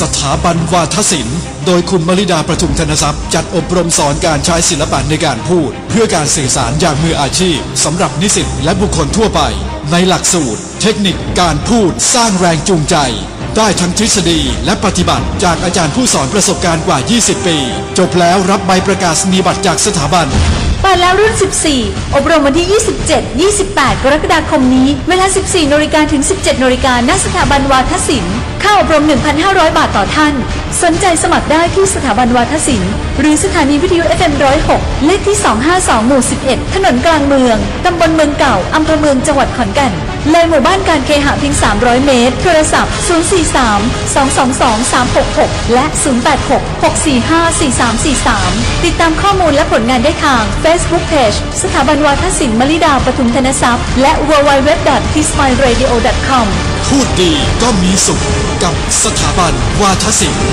สถาบันวาทศิลป์ โดยคุณมลิดาประทุมธนทรัพย์ จัดอบรมสอนการใช้ศิลปะในการพูด เพื่อการสื่อสารอย่างมืออาชีพสำหรับนิสิตและบุคคลทั่วไป ในหลักสูตร เทคนิคการพูดสร้างแรงจูงใจ ได้ทั้งทฤษฎีและปฏิบัติ จากอาจารย์ผู้สอนประสบการณ์กว่า 20 ปี จบแล้วรับใบประกาศนียบัตรจากสถาบัน เปิดแล้วรุ่น 14 อบรมวันที่ 27 28 กรกฎาคมนี้ เวลา 14นาฬิกาถึง 17นาฬิกาณสถาบันวาทศิลป์ค่าอบรม 1,500 บาทต่อท่าน สนใจสมัครได้ที่สถาบันวาทศิลป์หรือสถานีวิทยุ FM 106 เลขที่ 252 หมู่ 11 ถนนกลางเมือง ตำบลเมืองเก่า อำเภอเมืองจังหวัดขอนแก่น เลยหมู่บ้านการเคหะเพียง 300 เมตร โทรศัพท์ 043 222 366 และ 086 645 4343 ติดตามข้อมูลและผลงานได้ทาง Facebook Page สถาบันวาทศิลป์มลิดาปทุมธนทรัพย์ และ www.kismileradio.com พูดดีก็มีสุขกับสถาบันวาทศิลป์